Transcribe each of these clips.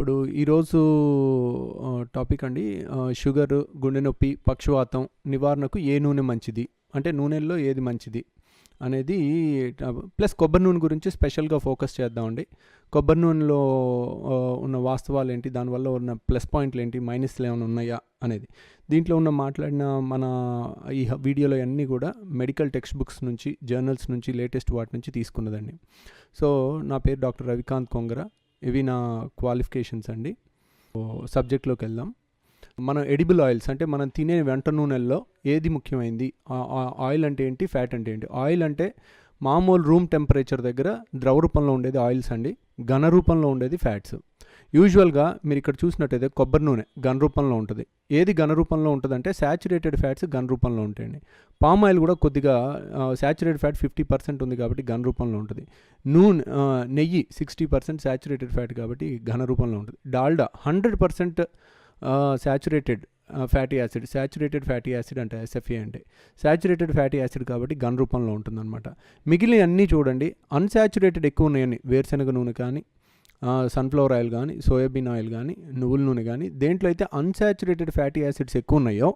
ఇప్పుడు ఈరోజు టాపిక్ అండి షుగర్, గుండె నొప్పి, పక్షవాతం నివారణకు ఏ నూనె మంచిది? అంటే నూనెల్లో ఏది మంచిది? అనేది ప్లస్ కొబ్బరి నూనె గురించి స్పెషల్‌గా ఫోకస్ చేద్దామండి. కొబ్బరి నూనెలో ఉన్న వాస్తవాలు ఏంటి దానివల్ల ఉన్న ప్లస్ పాయింట్లు ఏంటి మైనస్లు ఏమైనా ఉన్నాయా? అనేది. దీంట్లో ఉన్న మాట్లాడిన మన ఈ వీడియోలో అన్నీ కూడా మెడికల్ టెక్స్ట్ బుక్స్ నుంచి, జర్నల్స్ నుంచి, లేటెస్ట్ వాటి నుంచి తీసుకున్నదండి. సో, నా పేరు డాక్టర్ రవికాంత్ కొంగర. ఇవి నా క్వాలిఫికేషన్స్ అండి. సబ్జెక్ట్లోకి వెళ్దాం మనం ఎడిబుల్ ఆయిల్స్ అంటే మనం తినే వెంట నూనెల్లో ఏది ముఖ్యమైంది? ఆయిల్ అంటే ఏంటి? ఫ్యాట్ అంటే ఏంటి? ఆయిల్ అంటే మామూలు రూమ్ టెంపరేచర్ దగ్గర ద్రవ రూపంలో ఉండేది ఆయిల్స్ అండి. ఘన రూపంలో ఉండేది ఫ్యాట్స్. యూజువల్‌గా మీరు ఇక్కడ చూసినట్టయితే కొబ్బరి నూనె గన్ రూపంలో ఉంటుంది ఏది ఘన రూపంలో ఉంటుందంటే శాచురేటెడ్ ఫ్యాట్స్ గన్ రూపంలో ఉంటాయండి. పామ్ ఆయిల్ కూడా కొద్దిగా శాచురేటెడ్ ఫ్యాట్ 50% ఉంది కాబట్టి గన్ రూపంలో ఉంటుంది నూనె నెయ్యి సిక్స్టీ పర్సెంట్ శాచురేటెడ్ ఫ్యాట్ కాబట్టి ఘన రూపంలో ఉంటుంది Dalda hundred percent saturated fatty acid. Saturated fatty acid అంటే ఎస్ఎఫ్ఏ అంటే. శాచురేటెడ్ ఫ్యాటీ యాసిడ్ కాబట్టి గన్ రూపంలో ఉంటుందనమాట. మిగిలినయన్నీ చూడండి అన్‌సాచురేటెడ్ ఎక్కువ ఉన్నాయని వేరుశనగ నూనె కానీ, సన్‌ఫ్లవర్ ఆయిల్ కానీ సోయాబీన్ ఆయిల్ కానీ నువ్వుల నూనె కానీ దేంట్లో అయితే అన్‌సాచురేటెడ్ ఫ్యాటీ యాసిడ్స్ ఎక్కువ ఉన్నాయో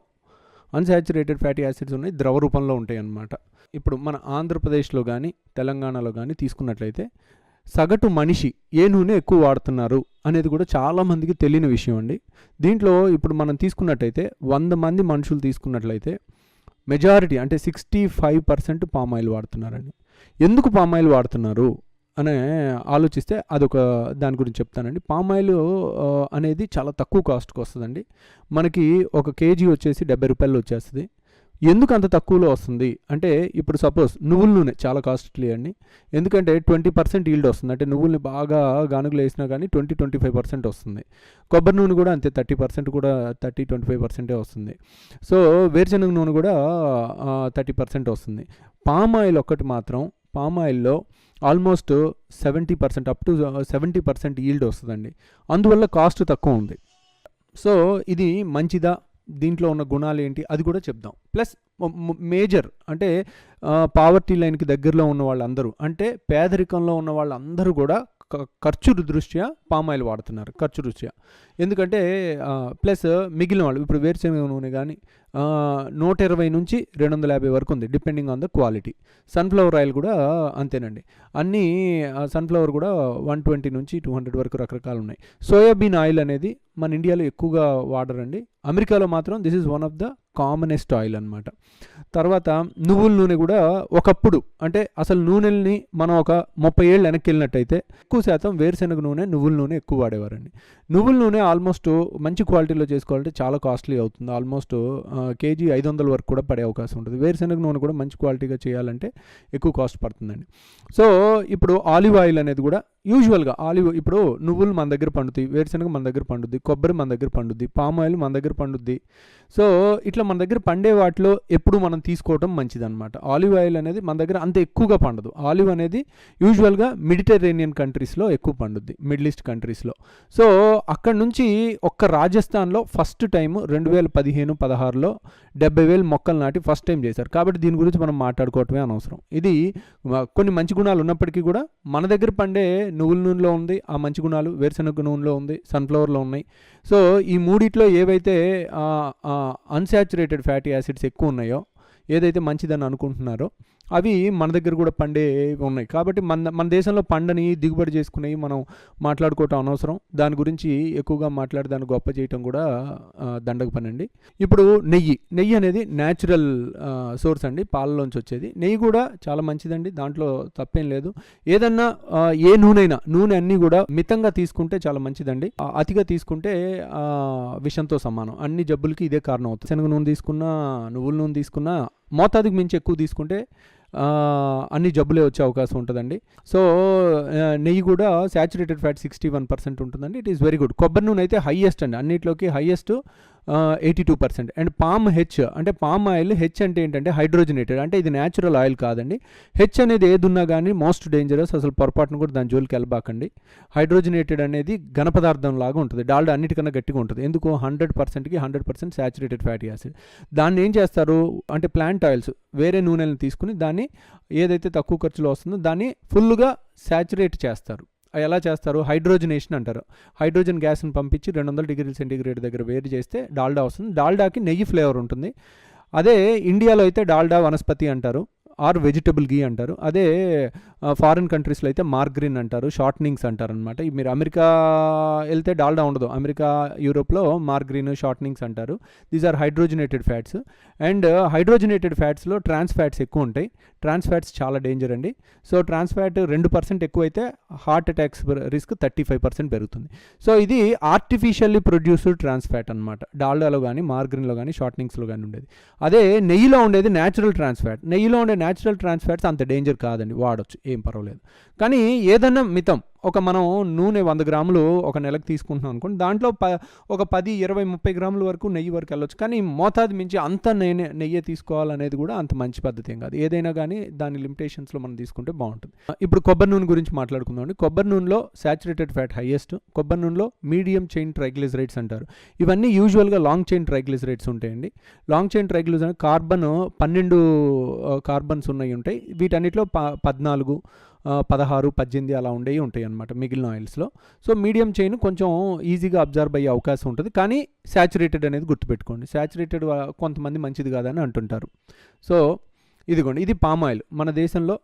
అన్‌సాచురేటెడ్ ఫ్యాటీ యాసిడ్స్ ఉన్నాయి. ద్రవ రూపంలో ఉంటాయన్నమాట. ఇప్పుడు మన ఆంధ్రప్రదేశ్‌లో కానీ తెలంగాణలో కానీ తీసుకున్నట్లయితే సగటు మనిషి ఏ నూనె ఎక్కువ వాడుతున్నారు? అనేది కూడా చాలామందికి తెలియని విషయం అండి. దీంట్లో ఇప్పుడు మనం తీసుకున్నట్టయితే వంద మంది మనుషులు తీసుకున్నట్లయితే మెజారిటీ అంటే 65% పామ్ ఆయిల్ వాడుతున్నారండి. ఎందుకు పామ్ ఆయిల్ వాడుతున్నారు? అనే ఆలోచిస్తే అదొక దాని గురించి చెప్తానండి. పామ్ ఆయిల్ అనేది చాలా తక్కువ కాస్ట్కి వస్తుందండి మనకి ఒక కేజీ వచ్చేసి డెబ్బై రూపాయలు వచ్చేస్తుంది ఎందుకు అంత తక్కువలో వస్తుంది? అంటే ఇప్పుడు సపోజ్ నువ్వుల నూనె చాలా కాస్ట్‌లీ అండి. ఎందుకంటే 20% ఈల్డ్ వస్తుంది. అంటే నువ్వుల్ని బాగా గానుగల వేసినా కానీ ట్వంటీ ట్వంటీ ఫైవ్ పర్సెంట్ వస్తుంది. కొబ్బరి నూనె కూడా అంతే 30% కూడా 30, 25% వస్తుంది. సో, వేరుశనగ నూనె కూడా థర్టీ పర్సెంట్ వస్తుంది. పామ్ ఆయిల్ ఒక్కటి మాత్రం పామ్ ఆయిల్‌లో ఆల్మోస్ట్ 70% అప్ టు 70% ఈల్డ్ వస్తుందండి అందువల్ల కాస్ట్ తక్కువ ఉంది. సో, ఇది మంచిదా? దీంట్లో ఉన్న గుణాలు ఏంటి అది కూడా చెప్దాం. ప్లస్ మేజర్ అంటే పావర్టీ లైన్‌కి దగ్గరలో ఉన్న వాళ్ళందరూ అంటే పేదరికంలో ఉన్న వాళ్ళందరూ కూడా ఖర్చు దృష్ట్యా పామ్ ఆయిల్ వాడుతున్నారు. ఖర్చు దృష్ట్యా. ఎందుకంటే ప్లస్ మిగిలిన వాళ్ళు ఇప్పుడు వేరుశనగ నూనె గానీ ఆహ్, 120-250 వరకు ఉంది. Depending on the quality. Sunflower oil కూడా అంతేనండి. అన్నీ సన్‌ఫ్లవర్ కూడా 120-200 వరకు రకరకాలు ఉన్నాయి సోయాబీన్ ఆయిల్ అనేది మన ఇండియాలో ఎక్కువగా వాడరండి. అమెరికాలో మాత్రం this is one of the commonest oil అనమాట. తర్వాత నువ్వుల నూనె కూడా ఒకప్పుడు అంటే అసలు నూనెల్ని మనం ఒక 30 ఏళ్ళు వెనక్కి వెళ్ళినట్టయితే ఎక్కువ శాతం వేరుశనగ నూనె, నువ్వుల నూనె ఎక్కువ వాడేవారండి. నువ్వుల నూనె ఆల్మోస్ట్ మంచి క్వాలిటీలో చేసుకోవాలంటే చాలా కాస్ట్‌లీ అవుతుంది. ఆల్మోస్ట్ కేజీ ఐదు వందల వరకు కూడా పడే అవకాశం ఉంటుంది వేరుశనగ నూనె కూడా మంచి క్వాలిటీగా చేయాలంటే ఎక్కువ కాస్ట్ పడుతుందండి. సో, ఇప్పుడు ఆలివ్ ఆయిల్ అనేది కూడా యూజువల్‌గా ఆలివ్ ఇప్పుడు నువ్వులు మన దగ్గర పండుతాయి. వేరుశనగ మన దగ్గర పండుద్ది. కొబ్బరి మన దగ్గర పండుద్ది. పామ్ ఆయిల్ మన దగ్గర పండుద్ది. సో, ఇట్లా మన దగ్గర పండే వాటిలో ఎప్పుడు మనం తీసుకోవటం మంచిదనమాట. ఆలివ్ ఆయిల్ అనేది మన దగ్గర అంత ఎక్కువగా పండదు. ఆలివ్ అనేది యూజువల్‌గా మెడిటరేనియన్ కంట్రీస్‌లో ఎక్కువ పండుద్ది. మిడిల్ ఈస్ట్ కంట్రీస్‌లో. సో, అక్కడి నుంచి ఒక్క రాజస్థాన్‌లో ఫస్ట్ టైం రెండు వేల పదిహేను పదహారులో డెబ్బై వేలు మొక్కలు నాటి ఫస్ట్ టైం చేశారు. కాబట్టి దీని గురించి మనం మాట్లాడుకోవటమే అనవసరం. ఇది కొన్ని మంచి గుణాలు ఉన్నప్పటికీ కూడా మన దగ్గర పండే నువ్వుల నూనెలో ఉంది ఆ మంచి గుణాలు. వేరుశనగ నూనెలో ఉంది. సన్‌ఫ్లవర్‌లో ఉన్నాయి. సో, ఈ మూడిట్లో ఏవైతే అన్‌సాచురేటెడ్ ఫ్యాటీ యాసిడ్స్ ఎక్కువ ఉన్నాయో ఏదైతే మంచిదని అనుకుంటున్నారో అవి మన దగ్గర కూడా పండేవి ఉన్నాయి. కాబట్టి మన మన దేశంలో పండని, దిగుబడి చేసుకునేవి మనం మాట్లాడుకోవటం అనవసరం. దాని గురించి ఎక్కువగా మాట్లాడి దాన్ని గొప్ప చేయటం కూడా దండగ పని అండి ఇప్పుడు నెయ్యి. నెయ్యి అనేది న్యాచురల్ సోర్స్ అండి. పాలలోంచి వచ్చేది. నెయ్యి కూడా చాలా మంచిదండి. దాంట్లో తప్పేం లేదు. ఏదన్నా ఏ నూనెనా నూనె అన్నీ కూడా మితంగా తీసుకుంటే చాలా మంచిదండి. అతిగా తీసుకుంటే విషంతో సమానం. అన్ని జబ్బులకి ఇదే కారణం అవుతుంది. శనగ నూనె తీసుకున్నా, నువ్వుల నూనె తీసుకున్నా మోతాదుకు మించి ఎక్కువ తీసుకుంటే అన్ని జబ్బులే వచ్చే అవకాశం ఉంటుందండి సో, నెయ్యి కూడా సాచురేటెడ్ ఫ్యాట్ 61% ఉంటుందండి. It is very good. కొబ్బరి నూనె అయితే హైయెస్ట్ అండి. అన్నిట్లోకి highest eighty two percent and palm H అంటే పామ్ ఆయిల్ హెచ్ అంటే ఏంటంటే హైడ్రోజనేటెడ్ అంటే ఇది న్యాచురల్ ఆయిల్ కాదండి. హెచ్ అనేది ఏదున్నా కానీ మోస్ట్ డేంజరస్. అసలు పొరపాటున కూడా దాని జోలికి వెళ్ళబాకండి హైడ్రోజనేటెడ్ అనేది ఘన పదార్థం లాగా ఉంటుంది డాల్డా అన్నిటికన్నా గట్టిగా ఉంటుంది ఎందుకు 100%కి 100% సాచురేటెడ్ ఫ్యాటీ యాసిడ్. దాన్ని ఏం చేస్తారు అంటే ప్లాంట్ ఆయిల్స్ వేరే నూనెలను తీసుకొని దాన్ని ఏదైతే తక్కువ ఖర్చులో వస్తుందో దాన్ని ఫుల్‌గా సాచురేట్ చేస్తారు. ఎలా చేస్తారు? హైడ్రోజనేషన్ అంటారు. హైడ్రోజన్ గ్యాస్ని పంపించి రెండు వందల డిగ్రీల సెంటీగ్రేడ్ దగ్గర వేడి చేస్తే డాల్డా వస్తుంది. డాల్డాకి నెయ్యి ఫ్లేవర్ ఉంటుంది. అదే ఇండియాలో అయితే డాల్డా వనస్పతి అంటారు. ఆర్ వెజిటబుల్ గీ అంటారు. అదే ఫారిన్ కంట్రీస్లో అయితే మార్గ్రిన్ అంటారు. షార్ట్నింగ్స్ అంటారు అనమాట మీరు అమెరికా వెళ్తే డాల్డా ఉండదు. అమెరికా యూరోప్లో మార్గ్రిన్ షార్ట్నింగ్స్ అంటారు. These are hydrogenated fats. And hydrogenated ఫ్యాట్స్లో trans fats ఎక్కువ ఉంటాయి ట్రాన్స్ ఫ్యాట్స్ చాలా డేంజర్ అండి. సో ట్రాన్స్ ఫ్యాట్ రెండు పర్సెంట్ ఎక్కువైతే heart attacks risk thirty five percent పెరుగుతుంది. సో ఇది ఆర్టిఫిషియల్లీ ప్రొడ్యూస్డ్ ట్రాన్స్ ఫ్యాట్ అనమాట డాల్డాలో కానీ మార్గ్రిన్లో కానీ షార్ట్నింగ్స్లో కానీ ఉండేది. అదే నెయ్యిలో ఉండేది న్యాచురల్ ట్రాన్స్ ఫ్యాట్. నెయ్యిలో ఉండే న్యాచురల్ ట్రాన్స్ ఫ్యాట్స్ అంత డేంజర్ కాదండి. వాడచ్చు. ఏం పర్వాలేదు. కానీ ఏదన్నా మితం ఒక మనం నూనె వంద గ్రాములు ఒక నెలకు తీసుకుంటున్నాం అనుకోండి దాంట్లో ప ఒక పది ఇరవై ముప్పై గ్రాముల వరకు నెయ్యి వరకు వెళ్ళొచ్చు. కానీ మోతాదు మించి అంత నెయ్యి నెయ్యి తీసుకోవాలనేది కూడా అంత మంచి పద్ధతి ఏం కాదు. ఏదైనా కానీ దాని లిమిటేషన్స్లో మనం తీసుకుంటే బాగుంటుంది. ఇప్పుడు కొబ్బరి నూనె గురించి మాట్లాడుకుందాం అండి. కొబ్బరి నూనెలో సాచురేటెడ్ ఫ్యాట్ హైయెస్ట్ కొబ్బరి నూనెలో మీడియం చైన్ ట్రైగ్లిజరైడ్స్ అంటారు. ఇవన్నీ యూజువల్గా లాంగ్ చైన్ ట్రైగ్లిజరైడ్స్ ఉంటాయండి. లాంగ్ చైన్ ట్రైగ్లిజరైడ్ కార్బన్ పన్నెండు కార్బన్స్ ఉన్నాయి ఉంటాయి. వీటన్నిటిలో ప పద్నాలుగు పదహారు పద్దెనిమిది అలా ఉండేవి ఉంటాయి అన్నమాట మిగిలిన ఆయిల్స్లో. సో మీడియం చైన్ కొంచెం ఈజీగా అబ్జర్వ్ అయ్యే అవకాశం ఉంటుంది. కానీ శాచురేటెడ్ అనేది గుర్తుపెట్టుకోండి. శాచురేటెడ్ కొంతమంది మంచిది కాదని అంటుంటారు. సో ఇదిగోండి ఇది పామ్ ఆయిల్. మన దేశంలో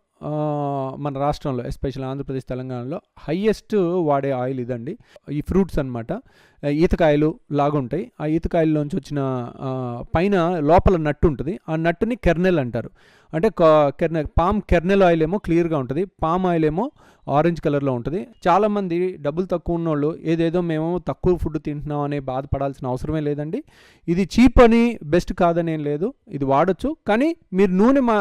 మన రాష్ట్రంలో ఎస్పెషల్ ఆంధ్రప్రదేశ్ తెలంగాణలో హయ్యెస్ట్ వాడే ఆయిల్ ఇదండి. ఈ ఫ్రూట్స్ అనమాట ఈతకాయలు లాగుంటాయి. ఆ ఈతకాయల్లోంచి వచ్చిన పైన లోపల నట్టు ఉంటుంది. ఆ నట్టుని కెర్నెల్ అంటారు. అంటే కెర్నెల్ పామ్ కెర్నెల్ ఆయిల్ ఏమో క్లియర్గా ఉంటుంది. పామ్ ఆయిల్ ఏమో ఆరెంజ్ కలర్లో ఉంటుంది. చాలామంది డబ్బులు తక్కువ ఉన్నోళ్ళు ఏదేదో మేము తక్కువ ఫుడ్ తింటున్నాం అనే బాధపడాల్సిన అవసరమే లేదండి. ఇది చీప్ అని బెస్ట్ కాదని ఏం లేదు. ఇది వాడచ్చు. కానీ మీరు నూనె మా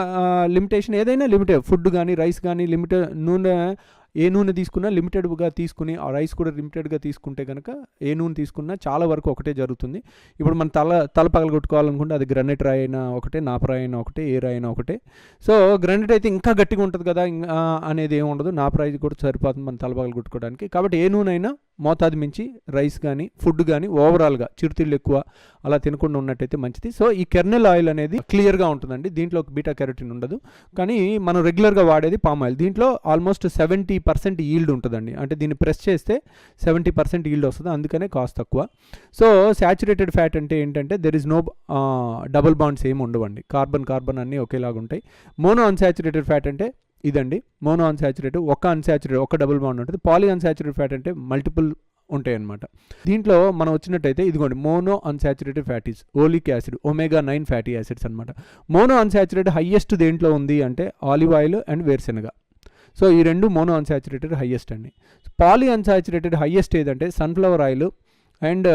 లిమిటేషన్ ఏదైనా లిమిటెడ్ ఫుడ్ కానీ రైస్ కానీ లిమిటెడ్ నూనె ఏ నూనె తీసుకున్నా లిమిటెడ్గా తీసుకుని ఆ రైస్ కూడా లిమిటెడ్గా తీసుకుంటే కనుక ఏ నూనె తీసుకున్నా చాలా వరకు ఒకటే జరుగుతుంది. ఇప్పుడు మన తల తల పగలగొట్టుకోవాలనుకుంటే అది గ్రనైట్ రాయి అయినా ఒకటే నాపరాయి అయినా ఒకటే ఏ రాయి అయినా ఒకటే. సో గ్రనైట్ అయితే ఇంకా గట్టిగా ఉంటుంది కదా ఇంకా అనేది ఏమి ఉండదు. నాపరాయి కూడా సరిపోతుంది మన తల పగలగొట్టుకోవడానికి. కాబట్టి ఏ నూనె అయినా మోతాదు మించి రైస్ కానీ ఫుడ్ కానీ ఓవరాల్గా చిరుతిళ్ళు ఎక్కువ అలా తినకుండా ఉన్నట్టయితే మంచిది. సో ఈ కెర్నెల్ ఆయిల్ అనేది క్లియర్గా ఉంటుందండి. దీంట్లో బీటా కెరటిన్ ఉండదు. కానీ మనం రెగ్యులర్గా వాడేది పామ్ ఆయిల్. దీంట్లో ఆల్మోస్ట్ సెవెంటీ పర్సెంట్ ఈల్డ్ ఉంటుందండి. అంటే దీన్ని ప్రెస్ చేస్తే సెవెంటీ పర్సెంట్ ఈల్డ్ వస్తుంది. అందుకనే కాస్ట్ తక్కువ. సో శాచురేటెడ్ ఫ్యాట్ అంటే ఏంటంటే there is no double bonds ఏమి ఉండవండి. కార్బన్ కార్బన్ అన్నీ ఒకేలాగా ఉంటాయి మోనో అన్సాచురేటెడ్ ఫ్యాట్ అంటే ఇదండి. మోనో అన్సాచురేటెడ్ ఒక అన్సాచురేటెడ్ ఒక డబుల్ బాండ్ ఉంటుంది. పాలీ అన్సాచురేటెడ్ ఫ్యాట్ అంటే మల్టిపుల్ ఉంటాయి దీంట్లో మనం వచ్చినట్టయితే ఇదిగోండి mono unsaturated fatties oleic acid omega nine fatty acids అనమాట మోనో అన్సాచురేటెడ్ హయ్యెస్ట్ దేంట్లో ఉంది అంటే ఆలివ్ ఆయిల్ అండ్ వేరుశెనగ. సో ఈ రెండు మోనో అన్సాచురేటెడ్ హయ్యెస్ట్ అండి. పాలీ అన్సాచురేటెడ్ హయ్యెస్ట్ ఏదంటే sunflower oil and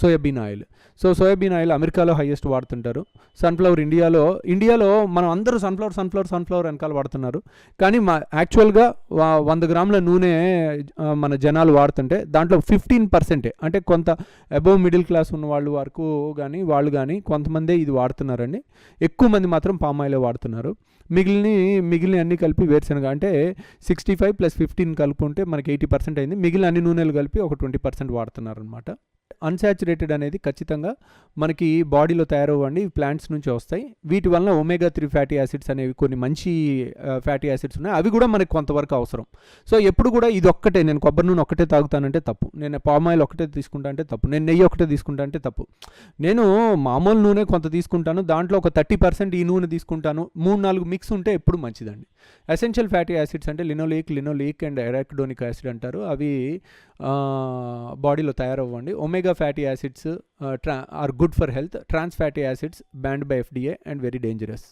soybean oil. So soybean oil అమెరికాలో హైయెస్ట్ వాడుతుంటారు. సన్ఫ్లవర్ ఇండియాలో ఇండియాలో మనం అందరూ సన్ఫ్లవర్ సన్ఫ్లవర్ సన్ఫ్లవర్ వెనకాల వాడుతున్నారు. కానీ మా యాక్చువల్గా వా- వంద గ్రాముల నూనె మన జనాలు వాడుతుంటే దాంట్లో ఫిఫ్టీన్ పర్సెంటే అంటే కొంత అబోవ్ మిడిల్ క్లాస్ ఉన్న వాళ్ళు వరకు కానీ వాళ్ళు కానీ కొంతమందే ఇది వాడుతున్నారండి. ఎక్కువ మంది మాత్రం పామ్ ఆయిలే వాడుతున్నారు. మిగిలిన మిగిలిన అన్ని కలిపి వేరుశనగ అంటే సిక్స్టీ ఫైవ్ ప్లస్ ఫిఫ్టీన్ కలుపుకుంటే మనకి ఎయిటీ పర్సెంట్ అయింది. మిగిలిన అన్ని నూనెలు కలిపి ఒక ట్వంటీ పర్సెంట్ వాడుతున్నారు అనమాట అన్సాచురేటెడ్ అనేది ఖచ్చితంగా మనకి బాడీలో తయారవ్వండి ప్లాంట్స్ నుంచి వస్తాయి. వీటి వలన ఒమేగా త్రీ ఫ్యాటీ యాసిడ్స్ అనేవి కొన్ని మంచి ఫ్యాటీ యాసిడ్స్ ఉన్నాయి. అవి కూడా మనకి కొంతవరకు అవసరం. సో ఎప్పుడు కూడా ఇది ఒక్కటే నేను కొబ్బరి నూనె ఒక్కటే తాగుతానంటే తప్పు. నేను పామ్ ఆయిల్ ఒకటే తీసుకుంటా అంటే తప్పు. నేను నెయ్యి ఒకటే తీసుకుంటా అంటే తప్పు. నేను మామూలు నూనె కొంత తీసుకుంటాను దాంట్లో ఒక థర్టీ పర్సెంట్ ఈ నూనె తీసుకుంటాను. మూడు నాలుగు మిక్స్ ఉంటే ఎప్పుడు మంచిదండి. ఎసెన్షియల్ ఫ్యాటీ యాసిడ్స్ అంటే linoleic linoleic and arachidonic acid అంటారు. అవి బాడీలో తయారవ్వండి. ఒమేగా ఫ్యాటీ యాసిడ్స్ ట్రా are good for health. Trans fatty acids banned by FDA and very dangerous.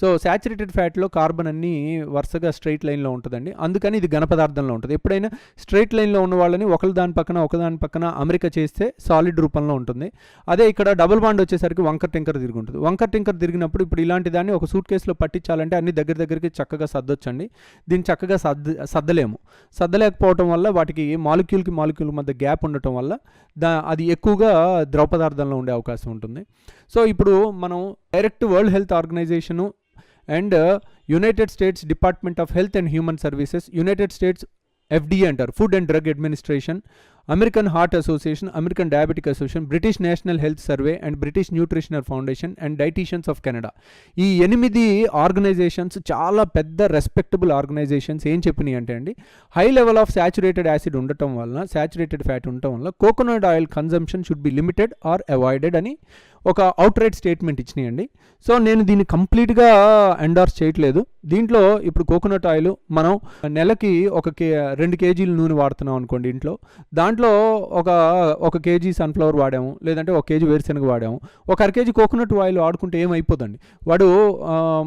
So saturated ఫ్యాట్లో carbon అన్నీ వరుసగా స్ట్రైట్ లైన్లో ఉంటుందండి. అందుకని ఇది ఘన పదార్థంలో ఉంటుంది. ఎప్పుడైనా స్ట్రైట్ లైన్లో ఉన్న వాళ్ళని ఒకరి దాని పక్కన ఒకదాని పక్కన అమెరికా చేస్తే సాలిడ్ రూపంలో ఉంటుంది. అదే ఇక్కడ డబుల్ బాండ్ వచ్చేసరికి వంకర్ టింకర్ తిరిగి ఉంటుంది. వంకర్ టింకర్ తిరిగినప్పుడు ఇప్పుడు ఇలాంటి దాన్ని ఒక సూట్ కేసులో పట్టించాలంటే అన్ని దగ్గర దగ్గరికి చక్కగా సర్దొచ్చండి. దీన్ని చక్కగా సర్ద సర్దలేము. సర్దలేకపోవటం వల్ల వాటికి మాలిక్యూల్కి మాలిక్యూల్ మధ్య గ్యాప్ ఉండటం వల్ల దా అది ఎక్కువగా ద్రవ పదార్థంలో ఉండే అవకాశం ఉంటుంది. సో ఇప్పుడు మనం direct world health organization and united states department of health and human services united states FDA అంటారు food and drug administration American heart association American diabetic association British national health survey and British nutritional foundation and dietitians of Canada. ఈ ఎనిమిది organisations చాలా పెద్ద respectable organisations ఏం చెప్పినాయి అంటే అండి high level of saturated acid ఉండటం వలన శాచురేటెడ్ ఫ్యాట్ ఉండటం వల్ల coconut oil consumption should be limited or avoided అని ఒక అవుట్ రైట్ స్టేట్మెంట్ ఇచ్చినాయండి. సో నేను దీన్ని కంప్లీట్గా ఎండార్స్ చేయట్లేదు. దీంట్లో ఇప్పుడు కోకోనట్ ఆయిల్ మనం నెలకి ఒక కే రెండు కేజీలు నూనె వాడుతున్నాం అనుకోండి ఇంట్లో. దాంట్లో ఒక ఒక కేజీ సన్ఫ్లవర్ వాడాము లేదంటే ఒక కేజీ వేరుశనగ వాడాము. ఒక అర కేజీ కోకోనట్ ఆయిల్ వాడుకుంటే ఏమైపోదండి? వాడు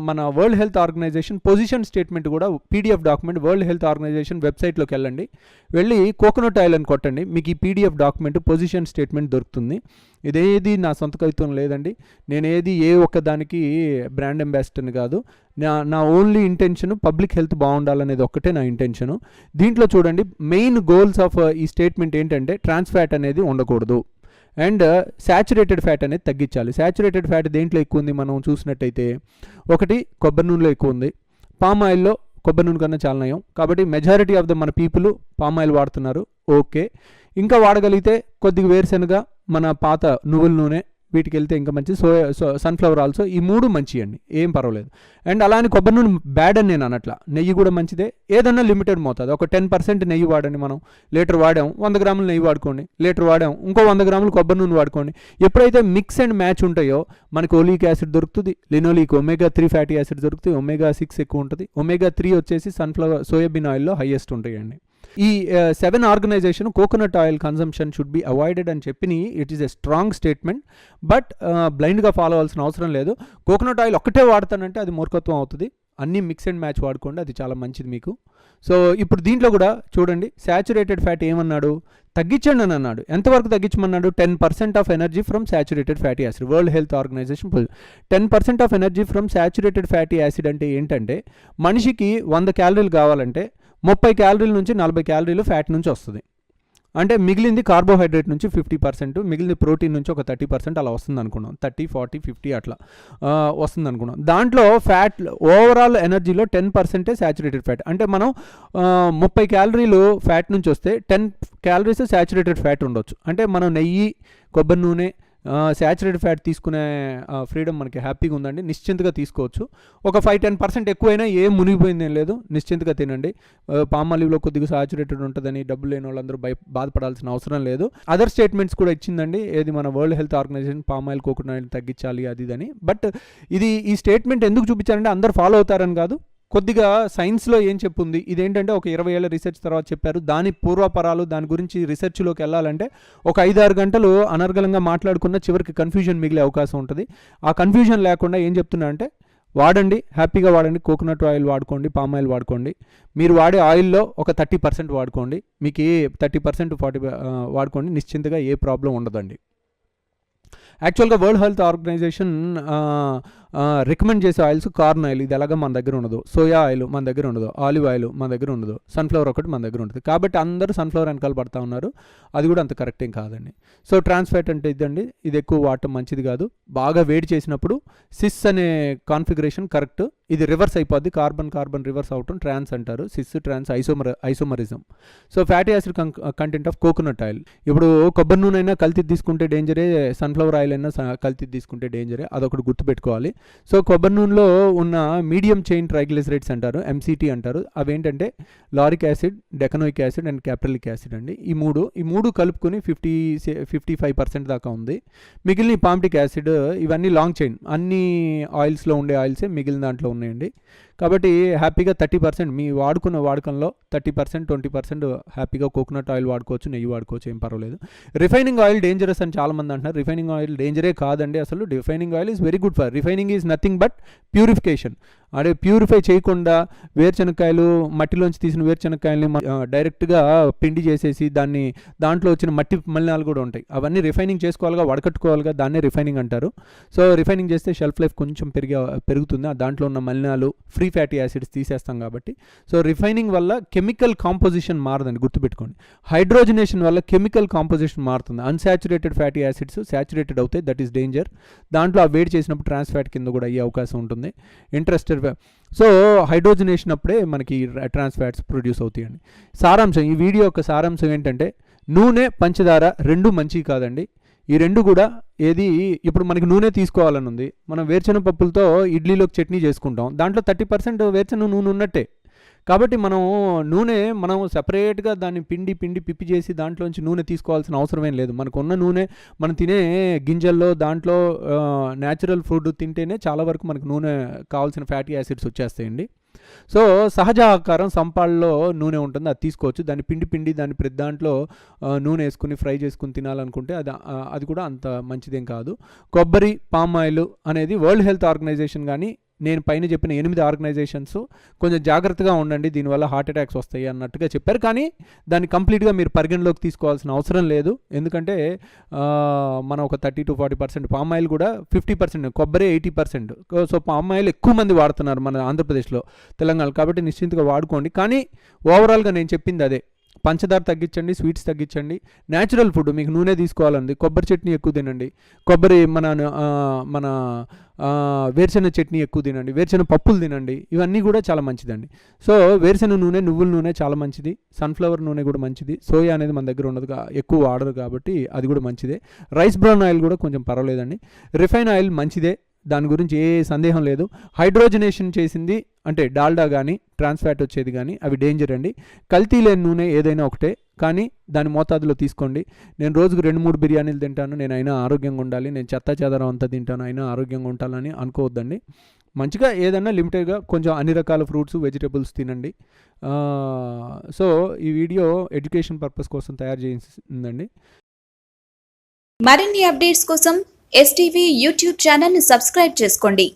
మన world health organization position statement కూడా PDF document world health organization వెబ్సైట్లోకి వెళ్ళండి. వెళ్ళి కోకోనట్ ఆయిల్ అని కొట్టండి మీకు ఈ పీడిఎఫ్ డాక్యుమెంట్ పొజిషన్ స్టేట్మెంట్ దొరుకుతుంది. ఇదేది నా సొంత కవిత్వం లేదండి. నేనేది ఏ ఒక్క దానికి బ్రాండ్ అంబాసిడర్ని కాదు. నా నా ఓన్లీ ఇంటెన్షన్ పబ్లిక్ హెల్త్ బాగుండాలనేది ఒక్కటే నా ఇంటెన్షన్ దీంట్లో చూడండి మెయిన్ గోల్స్ ఆఫ్ ఈ స్టేట్మెంట్ ఏంటంటే ట్రాన్స్ ఫ్యాట్ అనేది ఉండకూడదు. అండ్ శాచురేటెడ్ ఫ్యాట్ అనేది తగ్గించాలి. శాచురేటెడ్ ఫ్యాట్ దేంట్లో ఎక్కువ ఉంది మనం చూసినట్టయితే ఒకటి కొబ్బరి నూనెలో ఎక్కువ ఉంది. పామ్ ఆయిల్లో కొబ్బరి నూనె కన్నా చాలా నయం. కాబట్టి మెజారిటీ ఆఫ్ ద మన పీపుల్ పామ్ ఆయిల్ వాడుతున్నారు. ఓకే ఇంకా వాడగలిగితే కొద్దిగా వేరుశనగ మన పాత నువ్వుల నూనె వీటికి వెళ్తే ఇంకా మంచి. సోయా సో సన్ఫ్లవర్ ఆల్సో ఈ మూడు మంచి అండి. ఏం పర్వాలేదు. అండ్ అలానే కొబ్బరి నూనె బ్యాడ్ అని నేను అనట్లా. నెయ్యి కూడా మంచిదే. ఏదన్నా లిమిటెడ్ మోతాదు. ఒక టెన్ పర్సెంట్ నెయ్యి వాడండి మనం లీటర్ వాడాం వంద గ్రాములు నెయ్యి వాడుకోండి లీటర్ వాడాం ఇంకో వంద గ్రాములు కొబ్బరి నూనె వాడుకోండి. ఎప్పుడైతే మిక్స్ అండ్ మ్యాచ్ ఉంటాయో మనకి ఓలీక్ యాసిడ్ దొరుకుతుంది linoleic omega three fatty acid దొరుకుతుంది ఒమేగా సిక్స్ ఎక్కువ ఉంటుంది ఒమేగా త్రీ వచ్చేసి సన్ఫ్లవర్ సోయాబీన్ ఆయిల్లో హైయెస్ట్ ఉంటాయండి. ఈ seven organization coconut oil consumption should be avoided అని చెప్పి it is a strong statement but బ్లైండ్గా ఫాలో అవ్వాల్సిన అవసరం లేదు. కోకోనట్ ఆయిల్ ఒక్కటే వాడతానంటే అది మూర్ఖత్వం అవుతుంది. అన్ని మిక్స్ అండ్ మ్యాచ్ వాడుకోండి అది చాలా మంచిది మీకు. సో ఇప్పుడు దీంట్లో కూడా చూడండి శాచురేటెడ్ ఫ్యాట్ ఏమన్నాడు? తగ్గించండి అని అన్నాడు. ఎంతవరకు తగ్గించమన్నాడు? Ten percent of energy from saturated fatty acid world health organization ten percent of energy from saturated fatty acid అంటే ఏంటంటే మనిషికి వంద క్యాలరీలు కావాలంటే ముప్పై క్యాలరీల నుంచి నలభై క్యాలరీలు ఫ్యాట్ నుంచి వస్తుంది. అంటే మిగిలింది కార్బోహైడ్రేట్ నుంచి ఫిఫ్టీ పర్సెంట్ మిగిలింది ప్రోటీన్ నుంచి ఒక థర్టీ పర్సెంట్ అలా వస్తుంది అనుకున్నాం. థర్టీ ఫార్టీ ఫిఫ్టీ అట్లా వస్తుంది అనుకున్నాం. దాంట్లో ఫ్యాట్ ఓవరాల్ ఎనర్జీలో టెన్ పర్సెంటే శాచురేటెడ్ ఫ్యాట్. అంటే మనం ముప్పై క్యాలరీలు ఫ్యాట్ నుంచి వస్తే టెన్ క్యాలరీస్ శాచురేటెడ్ ఫ్యాట్ ఉండొచ్చు. అంటే మనం నెయ్యి కొబ్బరి నూనె శాచురేటెడ్ ఫ్యాట్ తీసుకునే ఫ్రీడమ్ మనకి హ్యాపీగా ఉందండి. నిశ్చింతగా తీసుకోవచ్చు. ఒక ఫైవ్ టెన్ పర్సెంట్ ఎక్కువైనా ఏం మునిగిపోయిందేం లేదు. నిశ్చింతగా తినండి. పామ్ ఆలివ్లో కొద్దిగా సాచురేటెడ్ ఉంటుందని డబ్బులు లేని వాళ్ళందరూ భయ బాధపడాల్సిన అవసరం లేదు. అదర్ స్టేట్మెంట్స్ కూడా ఇచ్చిందండి. ఏది మన world health organization palm oil coconut తగ్గించాలి అది ఇదని బట్ ఇది ఈ స్టేట్మెంట్ ఎందుకు చూపించారంటే అందరు ఫాలో అవుతారని కాదు. కొద్దిగా సైన్స్లో ఏం చెప్పుంది? ఇదేంటంటే ఒక ఇరవై ఏళ్ళ రీసెర్చ్ తర్వాత చెప్పారు. దాని పూర్వపరాలు దాని గురించి రీసెర్చ్లోకి వెళ్ళాలంటే ఒక ఐదారు గంటలు అనర్గళంగా మాట్లాడుకున్న చివరికి కన్ఫ్యూజన్ మిగిలే అవకాశం ఉంటుంది. ఆ కన్ఫ్యూజన్ లేకుండా ఏం చెప్తున్నా అంటే వాడండి హ్యాపీగా వాడండి కోకోనట్ ఆయిల్ వాడుకోండి పామ్ ఆయిల్ వాడుకోండి. మీరు వాడే ఆయిల్లో ఒక థర్టీ పర్సెంట్ వాడుకోండి. మీకు ఏ థర్టీ పర్సెంట్ ఫార్టీ వాడుకోండి. నిశ్చింతగా ఏ ప్రాబ్లం ఉండదండి. యాక్చువల్గా వరల్డ్ హెల్త్ ఆర్గనైజేషన్ రికమెండ్ చేసే ఆయిల్స్ కార్న్ ఆయిల్ ఇది ఎలాగ మన దగ్గర ఉండదు. సోయా ఆయిల్ మన దగ్గర ఉండదు. ఆలివ్ ఆయిల్ మన దగ్గర ఉండదు. సన్ఫ్లవర్ ఒకటి మన దగ్గర ఉంటుంది. కాబట్టి అందరూ సన్ఫ్లవర్ వెనకాల పడతా ఉన్నారు. అది కూడా అంత కరెక్ట్ ఏం కాదండి. సో ట్రాన్స్ఫాట్ అంటే ఇదండి. ఇది ఎక్కువ వాడటం మంచిది కాదు. బాగా వేడి చేసినప్పుడు సిస్ అనే కాన్ఫిగరేషన్ కరెక్ట్ ఇది రివర్స్ అయిపోద్ది. కార్బన్ కార్బన్ రివర్స్ అవటం ట్రాన్స్ అంటారు. Cis trans isomer isomerism so fatty acid content of coconut oil ఇప్పుడు కొబ్బరి నూనె అయినా కల్తీ తీసుకుంటే డేంజరే సన్ఫ్లవర్ ఆయిల్ అయినా స- కల్తీ తీసుకుంటే డేంజరే అదొకటి గుర్తుపెట్టుకోవాలి. సో కొబ్బరి నూనెలో ఉన్న మీడియం చైన్ ట్రైగ్లిసరైడ్స్ అంటారు ఎంసీటీ అంటారు. అవేంటంటే lauric acid decanoic acid and caprylic acid అండి. ఈ మూడు ఈ మూడు కలుపుకొని ఫిఫ్టీ ఫిఫ్టీ ఫైవ్ పర్సెంట్ దాకా ఉంది. మిగిలిన పామిటిక్ యాసిడ్ ఇవన్నీ లాంగ్ చైన్ అన్ని ఆయిల్స్లో ఉండే ఆయిల్సే మిగిలిన దాంట్లో ఉన్నాయండి. కాబట్టి హ్యాపీగా థర్టీ పర్సెంట్ మీ వాడుకున్న వాడకంలో థర్టీ పర్సెంట్ ట్వంటీ పర్సెంట్ హ్యాపీగా కోకోనట్ ఆయిల్ వాడుకోవచ్చు నెయ్యి వాడుకోవచ్చు ఏం పర్వాలేదు. రిఫైనింగ్ ఆయిల్ డేంజరస్ అని చాలామంది అంటున్నారు. రిఫైనింగ్ ఆయిల్ డేంజరే కాదండి. అసలు refining oil is very good for refining is nothing but purification. అదే ప్యూరిఫై చేయకుండా వేరుశనక్కాయలు మట్టిలోంచి తీసిన వేరుశనక్కాయలని డైరెక్ట్గా పిండి చేసేసి దాన్ని దాంట్లో వచ్చిన మట్టి మలినాలు కూడా ఉంటాయి. అవన్నీ రిఫైనింగ్ చేసుకోవాలిగా వడకట్టుకోవాలిగా దాన్నే రిఫైనింగ్ అంటారు. సో రిఫైనింగ్ చేస్తే షెల్ఫ్ లైఫ్ కొంచెం పెరిగే పెరుగుతుంది. ఆ దాంట్లో ఉన్న మలినాలు ఫ్రీ ఫ్యాటీ యాసిడ్స్ తీసేస్తాం కాబట్టి. సో రిఫైనింగ్ వల్ల కెమికల్ కాంపోజిషన్ మారదండి గుర్తుపెట్టుకోండి. హైడ్రోజనేషన్ వల్ల కెమికల్ కాంపోజిషన్ మారుతుంది. అన్సాచురేటెడ్ ఫ్యాటీ యాసిడ్స్ సాచురేటెడ్ అవుతాయి. దట్ ఈస్ డేంజర్ దాంట్లో ఆ వేడి చేసినప్పుడు ట్రాన్స్ ఫ్యాట్ కింద కూడా అయ్యే అవకాశం ఉంటుంది. ఇంట్రెస్టెడ్ సో హైడ్రోజనేషన్ అప్పుడే మనకి ట్రాన్స్ ఫ్యాట్స్ ప్రొడ్యూస్ అవుతాయండి. సారాంశం ఈ వీడియో యొక్క సారాంశం ఏంటంటే నూనె పంచదార రెండు మంచివి కాదండి. ఈ రెండు కూడా ఏది ఇప్పుడు మనకి నూనె తీసుకోవాలని ఉంది మనం వేరుశనగ పప్పులతో ఇడ్లీలోకి చట్నీ చేసుకుంటాం. దాంట్లో థర్టీ పర్సెంట్ వేరుశనగ నూనె ఉన్నట్టే. కాబట్టి మనం నూనె మనం సపరేట్గా దాన్ని పిండి పిండి పిప్పి చేసి దాంట్లోంచి నూనె తీసుకోవాల్సిన అవసరం ఏం లేదు. మనకున్న నూనె మనం తినే గింజల్లో దాంట్లో న్యాచురల్ ఫుడ్ తింటేనే చాలా వరకు మనకు నూనె కావాల్సిన ఫ్యాటీ యాసిడ్స్ వచ్చేస్తాయండి. సో సహజ ఆకారం సంపాళ్ళలో నూనె ఉంటుంది. అది తీసుకోవచ్చు. దాన్ని పిండి పిండి దాన్ని ప్రతి దాంట్లో నూనె వేసుకుని ఫ్రై చేసుకుని తినాలనుకుంటే అది అది కూడా అంత మంచిదేం కాదు. కొబ్బరి పామ్ ఆయిల్ అనేది వరల్డ్ హెల్త్ ఆర్గనైజేషన్ కానీ నేను పైన చెప్పిన ఎనిమిది ఆర్గనైజేషన్స్ కొంచెం జాగ్రత్తగా ఉండండి దీనివల్ల హార్ట్ అటాక్స్ వస్తాయి అన్నట్టుగా చెప్పారు. కానీ దాన్ని కంప్లీట్గా మీరు పరిగణలోకి తీసుకోవాల్సిన అవసరం లేదు. ఎందుకంటే మనం ఒక thirty to forty percent palm oil కూడా ఫిఫ్టీ పర్సెంట్ కొబ్బరి eighty percent. So palm oil ఎక్కువ మంది వాడుతున్నారు మన ఆంధ్రప్రదేశ్లో తెలంగాణ కాబట్టి నిశ్చింతగా వాడుకోండి. కానీ ఓవరాల్గా నేను చెప్పింది అదే. పంచదార తగ్గించండి స్వీట్స్ తగ్గించండి. న్యాచురల్ ఫుడ్ మీకు నూనె తీసుకోవాలండి. కొబ్బరి చట్నీ ఎక్కువ తినండి. కొబ్బరి మన మన ఆ, వేరుశెనగ చట్నీ ఎక్కువ తినండి. వేరుశెనగ పప్పులు తినండి. ఇవన్నీ కూడా చాలా మంచిదండి. సో వేరుశెనగ నూనె నువ్వుల నూనె చాలా మంచిది. సన్ఫ్లవర్ నూనె కూడా మంచిది. సోయా అనేది మన దగ్గర ఉండదు ఎక్కువ వాడరు కాబట్టి అది కూడా మంచిదే. రైస్ బ్రౌన్ ఆయిల్ కూడా కొంచెం పర్వాలేదండి. రిఫైన్ ఆయిల్ మంచిదే. దాని గురించి ఏ సందేహం లేదు. హైడ్రోజనేషన్ చేసింది అంటే డాల్డా కానీ ట్రాన్స్ఫ్యాట్ వచ్చేది కానీ అవి డేంజర్ అండి. కల్తీ లేని నూనె ఏదైనా ఒకటే కానీ దాని మోతాదులో తీసుకోండి. నేను రోజుకు రెండు మూడు బిర్యానీలు తింటాను. నేను అయినా ఆరోగ్యంగా ఉండాలి. నేను చెత్త చెదరం అంతా తింటాను. అయినా ఆరోగ్యంగా ఉండాలని అనుకోవద్దండి. మంచిగా ఏదైనా లిమిటెడ్గా కొంచెం అన్ని రకాల ఫ్రూట్స్ వెజిటేబుల్స్ తినండి. సో ఈ వీడియో ఎడ్యుకేషన్ పర్పస్ కోసం తయారు చేసిందండి. మరిన్ని అప్డేట్స్ కోసం ఎస్టీవీ యూట్యూబ్ ఛానల్ను సబ్స్క్రైబ్ చేసుకోండి.